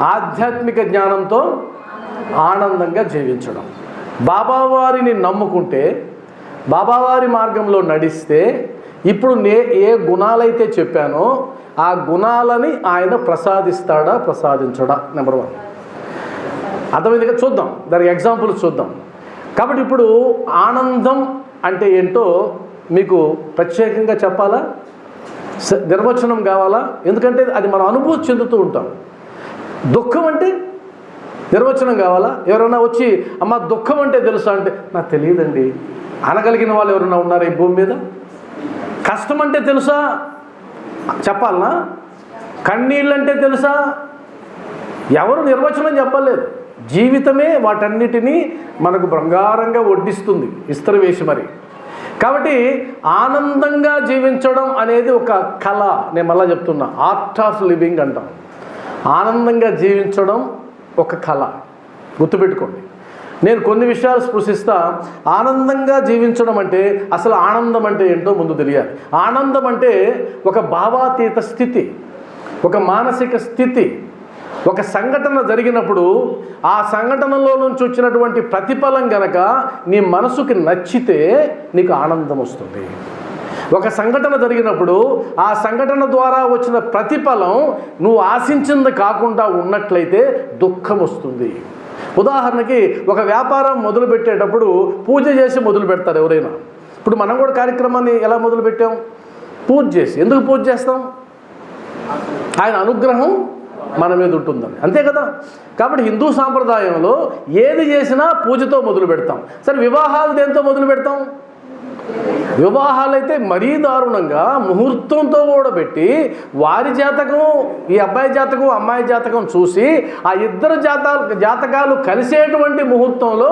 ఆధ్యాత్మిక జ్ఞానంతో ఆనందంగా జీవించడం. బాబావారిని నమ్ముకుంటే బాబావారి మార్గంలో నడిస్తే ఇప్పుడు నే ఏ గుణాలైతే చెప్పానో ఆ గుణాలని ఆయన ప్రసాదిస్తాడా ప్రసాదించడా నెంబర్ వన్. అర్థమైందిగా చూద్దాం. దానికి ఎగ్జాంపుల్ చూద్దాం. కాబట్టి ఇప్పుడు ఆనందం అంటే ఏంటో మీకు ప్రత్యేకంగా చెప్పాలా? నిర్వచనం కావాలా? ఎందుకంటే అది మనం అనుభూతి చెందుతూ ఉంటాం. దుఃఖం అంటే నిర్వచనం కావాలా? ఎవరైనా వచ్చి అమ్మ దుఃఖం అంటే తెలుసా? అంటే నాకు తెలియదండి. అనగలిగిన వాళ్ళు ఎవరైనా ఉన్నారా ఈ భూమి మీద? కష్టం అంటే తెలుసా? చెప్పాలనా? కన్నీళ్ళంటే తెలుసా? ఎవరు నిర్వచనం చెప్పలేదు. జీవితమే వాటన్నిటినీ మనకు బంగారంగా వడ్డిస్తుంది ఇస్త్ర వేసి మరి. కాబట్టి ఆనందంగా జీవించడం అనేది ఒక కళ. నేను మళ్ళీ చెప్తున్నా. ఆర్ట్ ఆఫ్ లివింగ్ అంటాం. ఆనందంగా జీవించడం ఒక కళ. గుర్తుపెట్టుకోండి. నేను కొన్ని విషయాలు స్పృశిస్తా ఆనందంగా జీవించడం అంటే అసలు ఆనందం అంటే ఏంటో ముందు తెలియాలి. ఆనందం అంటే ఒక భావాతీత స్థితి ఒక మానసిక స్థితి. ఒక సంఘటన జరిగినప్పుడు ఆ సంఘటనలో నుంచి వచ్చినటువంటి ప్రతిఫలం గనక నీ మనసుకి నచ్చితే నీకు ఆనందం వస్తుంది. ఒక సంఘటన జరిగినప్పుడు ఆ సంఘటన ద్వారా వచ్చిన ప్రతిఫలం నువ్వు ఆశించింది కాకుండా ఉన్నట్లయితే దుఃఖం వస్తుంది. ఉదాహరణకి ఒక వ్యాపారం మొదలుపెట్టేటప్పుడు పూజ చేసి మొదలు పెడతారు ఎవరైనా. ఇప్పుడు మనం కూడా కార్యక్రమాన్ని ఎలా మొదలుపెట్టాం పూజ చేసి. ఎందుకు పూజ చేస్తాం? ఆయన అనుగ్రహం మన మీద ఉంటుందని. అంతే కదా? కాబట్టి హిందూ సాంప్రదాయంలో ఏది చేసినా పూజతో మొదలు పెడతాం. సరే వివాహాలు దేంతో మొదలు పెడతాం? వివాహాలైతే మరీ దారుణంగా ముహూర్తంతో కూడా పెట్టి వారి జాతకం ఈ అబ్బాయి జాతకం అమ్మాయి జాతకం చూసి ఆ ఇద్దరు జాతాలు జాతకాలు కలిసేటువంటి ముహూర్తంలో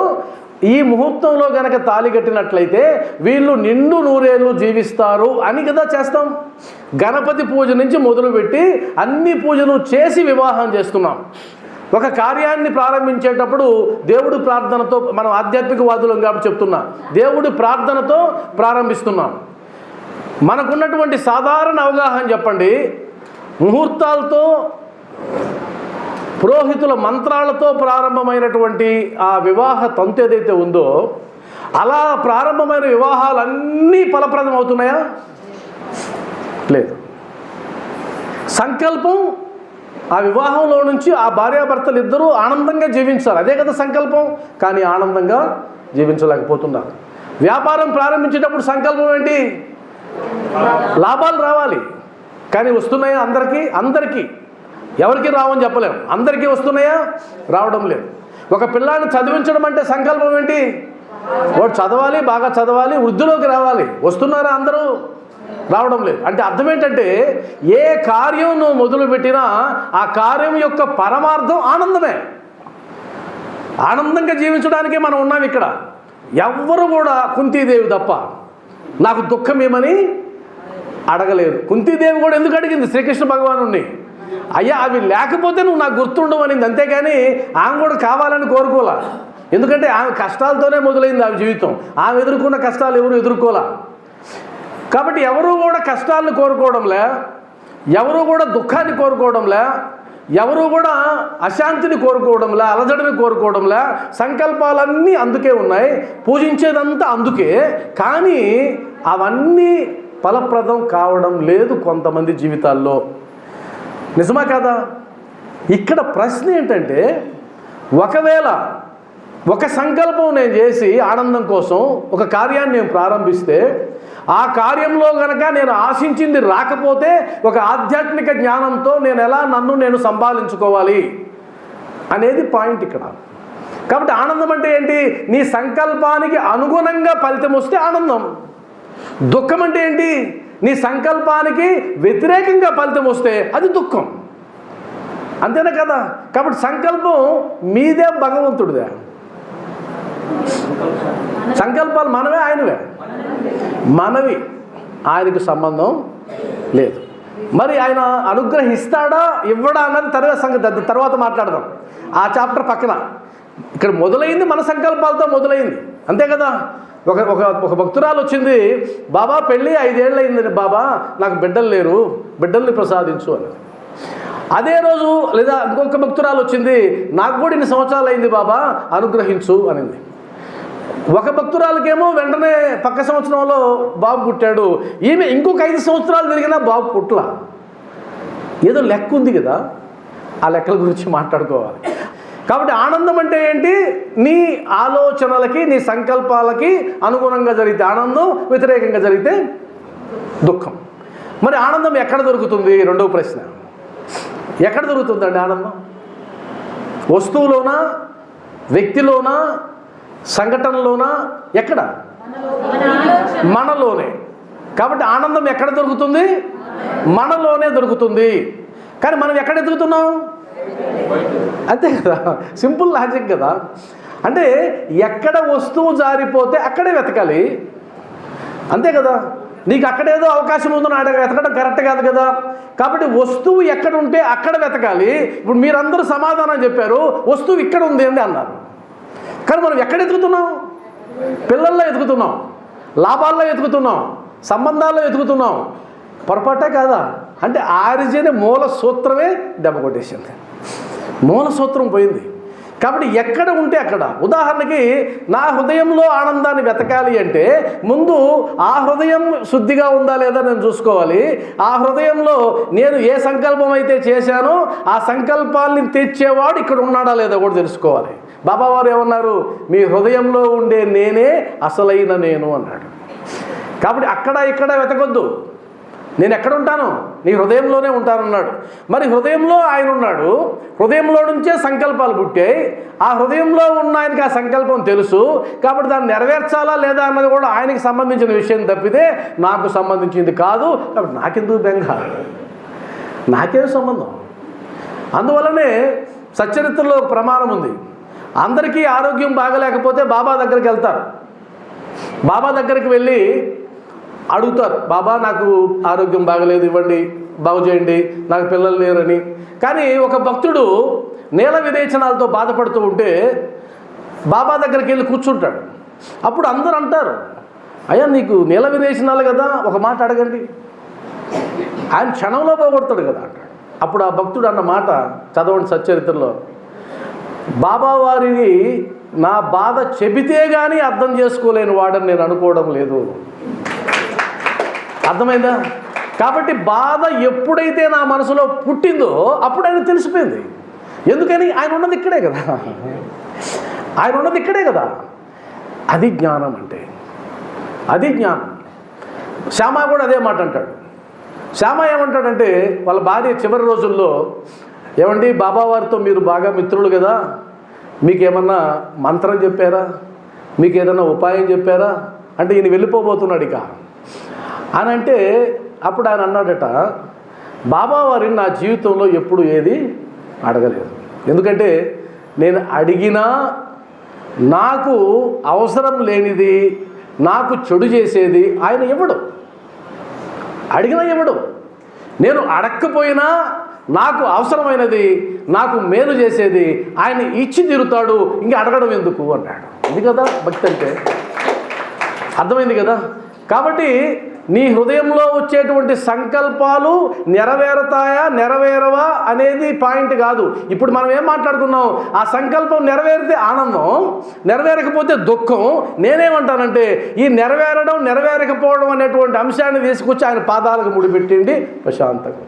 ఈ ముహూర్తంలో గనక తాళి కట్టినట్లయితే వీళ్ళు నిండు నూరేళ్ళు జీవిస్తారు అని కదా చేస్తాం. గణపతి పూజ నుంచి మొదలుపెట్టి అన్ని పూజలు చేసి వివాహం చేస్తున్నాం. ఒక కార్యాన్ని ప్రారంభించేటప్పుడు దేవుడు ప్రార్థనతో మనం ఆధ్యాత్మికవాదులం కాబట్టి చెప్తున్నా. దేవుడు ప్రార్థనతో ప్రారంభిస్తున్నాం. మనకున్నటువంటి సాధారణ అవగాహన చెప్పండి. ముహూర్తాలతో పురోహితుల మంత్రాలతో ప్రారంభమైనటువంటి ఆ వివాహ తంతు ఏదైతే ఉందో అలా ప్రారంభమైన వివాహాలన్నీ ఫలప్రదం అవుతున్నాయా లేదు. సంకల్పం ఆ వివాహంలో నుంచి ఆ భార్యాభర్తలు ఇద్దరూ ఆనందంగా జీవించాలి. అదే కదా సంకల్పం. కానీ ఆనందంగా జీవించలేకపోతున్నారు. వ్యాపారం ప్రారంభించేటప్పుడు సంకల్పం ఏంటి? లాభాలు రావాలి. కానీ వస్తున్నాయా అందరికీ? అందరికీ. ఎవరికి రావని చెప్పలేము అందరికీ వస్తున్నాయా? రావడం లేదు. ఒక పిల్లాన్ని చదివించడం అంటే సంకల్పం ఏంటి? వాడు చదవాలి బాగా చదవాలి వృద్ధిలోకి రావాలి. వస్తున్నారా అందరూ? రావడం లేదు. అంటే అర్థం ఏంటంటే ఏ కార్యం నువ్వు మొదలుపెట్టినా ఆ కార్యం యొక్క పరమార్థం ఆనందమే. ఆనందంగా జీవించడానికే మనం ఉన్నాం ఇక్కడ. ఎవ్వరు కూడా కుంతీదేవి తప్ప నాకు దుఃఖం ఏమని అడగలేదు కుంతీదేవి కూడా ఎందుకు అడిగింది? శ్రీకృష్ణ భగవాను అయ్యా అవి లేకపోతే నువ్వు నాకు గుర్తుండవనింది అంతేగాని ఆమె కూడా కావాలని కోరుకోలే. ఎందుకంటే ఆమె కష్టాలతోనే మొదలైంది ఆమె జీవితం. ఆమె ఎదుర్కొన్న కష్టాలు ఎవరు ఎదుర్కోలే? కాబట్టి ఎవరు కూడా కష్టాలను కోరుకోవడంలే ఎవరు కూడా దుఃఖాన్ని కోరుకోవడంలే ఎవరు కూడా అశాంతిని కోరుకోవడంలే అలజడిని కోరుకోవడంలే సంకల్పాలన్నీ అందుకే ఉన్నాయి పూజించేదంతా అందుకే కానీ అవన్నీ ఫలప్రదం కావడం లేదు కొంతమంది జీవితాల్లో. నిజమా కదా? ఇక్కడ ప్రశ్న ఏంటంటే ఒకవేళ ఒక సంకల్పం నేను చేసి ఆనందం కోసం ఒక కార్యాన్ని నేను ప్రారంభిస్తే ఆ కార్యంలో గనక నేను ఆశించింది రాకపోతే ఒక ఆధ్యాత్మిక జ్ఞానంతో నేను ఎలా నన్ను నేను సంపాదించుకోవాలి అనేది పాయింట్ ఇక్కడ. కాబట్టి ఆనందం అంటే ఏంటి? నీ సంకల్పానికి అనుగుణంగా ఫలితం వస్తే ఆనందం. దుఃఖం అంటే ఏంటి? నీ సంకల్పానికి వ్యతిరేకంగా ఫలితం వస్తే అది దుఃఖం. అంతేనా కదా? కాబట్టి సంకల్పం మీదే భగవంతుడిదే. సంకల్పాలు మనమే ఆయనవే. మనవి. ఆయనకు సంబంధం లేదు. మరి ఆయన అనుగ్రహిస్తాడా? ఇవ్వడా అన్నది తర్వాత సంగతి అది తర్వాత మాట్లాడదాం. ఆ చాప్టర్ పక్కన. ఇక్కడ మొదలైంది మన సంకల్పాలతో మొదలైంది. అంతే కదా? ఒక ఒక ఒక భక్తురాలు వచ్చింది బాబా పెళ్ళి ఐదేళ్ళు అయింది బాబా నాకు బిడ్డలు లేరు బిడ్డల్ని ప్రసాదించు అని అదే రోజు లేదా ఇంకొక భక్తురాలు వచ్చింది నాకు కూడా ఇన్ని సంవత్సరాలు అయింది బాబా అనుగ్రహించు అనింది. ఒక భక్తురాలకేమో వెంటనే పక్క సంవత్సరంలో బాబు పుట్టాడు. ఈమె ఇంకొక ఐదు సంవత్సరాలు తిరిగినా బాబు పుట్ల. ఏదో లెక్క ఉంది కదా. ఆ లెక్కల గురించి మాట్లాడుకోవాలి. కాబట్టి ఆనందం అంటే ఏంటి? నీ ఆలోచనలకి నీ సంకల్పాలకి అనుగుణంగా జరిగితే ఆనందం వ్యతిరేకంగా జరిగితే దుఃఖం. మరి ఆనందం ఎక్కడ దొరుకుతుంది? రెండవ ప్రశ్న. ఎక్కడ దొరుకుతుందండి ఆనందం? వస్తువులోనా? వ్యక్తిలోనా? సంఘటనలోనా? ఎక్కడ? మనలోనే. కాబట్టి ఆనందం ఎక్కడ దొరుకుతుంది? మనలోనే దొరుకుతుంది. కానీ మనం ఎక్కడ ఎదుగుతున్నాం? అంతే కదా? సింపుల్ లాజిక్ కదా? అంటే ఎక్కడ వస్తువు జారిపోతే అక్కడే వెతకాలి. అంతే కదా? నీకు అక్కడేదో అవకాశం ఉందని ఆడ వెతకడం కరెక్ట్ కాదు కదా? కాబట్టి వస్తువు ఎక్కడ ఉంటే అక్కడ వెతకాలి. ఇప్పుడు మీరందరూ సమాధానం చెప్పారు వస్తువు ఇక్కడ ఉంది అండి అన్నారు. కానీ మనం ఎక్కడ ఎదుగుతున్నాం పిల్లల్లో ఎదుగుతున్నాం లాభాల్లో ఎదుగుతున్నాం సంబంధాల్లో ఎదుగుతున్నాం పొరపాటే కాదా? అంటే ఆరిజిన్ మూల సూత్రమే దెబ్బ కొట్టేసింది. మూల సూత్రం పోయింది. కాబట్టి ఎక్కడ ఉంటే అక్కడ. ఉదాహరణకి నా హృదయంలో ఆనందాన్ని వెతకాలి అంటే ముందు ఆ హృదయం శుద్ధిగా ఉందా లేదా నేను చూసుకోవాలి. ఆ హృదయంలో నేను ఏ సంకల్పం అయితే చేశానో ఆ సంకల్పాల్ని తెచ్చేవాడు ఇక్కడ ఉన్నాడా లేదా కూడా తెలుసుకోవాలి. బాబావారు ఏమన్నారు? మీ హృదయంలో ఉండే నేనే అసలైన నేను అన్నాడు. కాబట్టి అక్కడ ఇక్కడ వెతకొద్దు. నేను ఎక్కడ ఉంటాను? నీ హృదయంలోనే ఉంటానన్నాడు మరి హృదయంలో ఆయన ఉన్నాడు. హృదయంలో నుంచే సంకల్పాలు పుట్టాయి. ఆ హృదయంలో ఉన్న ఆయనకి ఆ సంకల్పం తెలుసు. కాబట్టి దాన్ని నెరవేర్చాలా లేదా అన్నది కూడా ఆయనకి సంబంధించిన విషయం తప్పితే నాకు సంబంధించింది కాదు. కాబట్టి నాకెందుకు బెంగ? నాకేం సంబంధం? అందువల్లనే సచ్చరిత్రలో ప్రమాణం ఉంది. అందరికీ ఆరోగ్యం బాగలేకపోతే బాబా దగ్గరికి వెళ్తారు. బాబా దగ్గరికి వెళ్ళి అడుగుతారు బాబా నాకు ఆరోగ్యం బాగలేదు ఇవ్వండి బాగు చేయండి నాకు పిల్లలు లేరని. కానీ ఒక భక్తుడు నేల విరేచనాలతో బాధపడుతూ ఉంటే బాబా దగ్గరికి వెళ్ళి కూర్చుంటాడు. అప్పుడు అందరూ అంటారు అయ్యా నీకు నేల విరేచనాలు కదా ఒక మాట అడగండి. ఆయన క్షణంలో పోగొడతాడు కదా అంటాడు. అప్పుడు ఆ భక్తుడు అన్న మాట చదవండి సచ్చరిత్రలో. బాబావారిని నా బాధ చెబితే కానీ అర్థం చేసుకోలేని వాడని నేను అనుకోవడం లేదు. అర్థమైందా? కాబట్టి బాధ ఎప్పుడైతే నా మనసులో పుట్టిందో అప్పుడు ఆయన తెలిసిపోయింది. ఎందుకని? ఆయన ఉన్నది ఇక్కడే కదా. ఆయన ఉన్నది ఇక్కడే కదా. అది జ్ఞానం అంటే. అది జ్ఞానం. శ్యామ కూడా అదే మాట అంటాడు. శ్యామ ఏమంటాడంటే వాళ్ళ భార్య చివరి రోజుల్లో ఏమండి బాబావారితో మీరు బాగా మిత్రులు కదా? మీకేమన్నా మంత్రం చెప్పారా? మీకు ఏదన్నా ఉపాయం చెప్పారా? అంటే ఈయన వెళ్ళిపోబోతున్నాడు ఇక. అని అంటే అప్పుడు ఆయన అన్నాడట బాబావారిని నా జీవితంలో ఎప్పుడు ఏది అడగలేదు. ఎందుకంటే నేను అడిగినా నాకు అవసరం లేనిది నాకు చెడు చేసేది ఆయన ఇవ్వడు అడిగినా ఇవ్వడు నేను అడక్కపోయినా నాకు అవసరమైనది నాకు మేలు చేసేది ఆయన ఇచ్చి తీరుతాడు ఇంకా అడగడం ఎందుకు అన్నాడు. ఇది కదా భక్తి అంటే? అర్థమైంది కదా? కాబట్టి నీ హృదయంలో వచ్చేటువంటి సంకల్పాలు నెరవేరుతాయా నెరవేరవా అనేది పాయింట్ కాదు. ఇప్పుడు మనం ఏం మాట్లాడుకున్నాం? ఆ సంకల్పం నెరవేరితే ఆనందం నెరవేరకపోతే దుఃఖం. నేనేమంటానంటే ఈ నెరవేరడం నెరవేరకపోవడం అనేటువంటి అంశాన్ని తీసుకొచ్చి ఆయన పాదాలకు ముడిపెట్టిండి ప్రశాంతంగా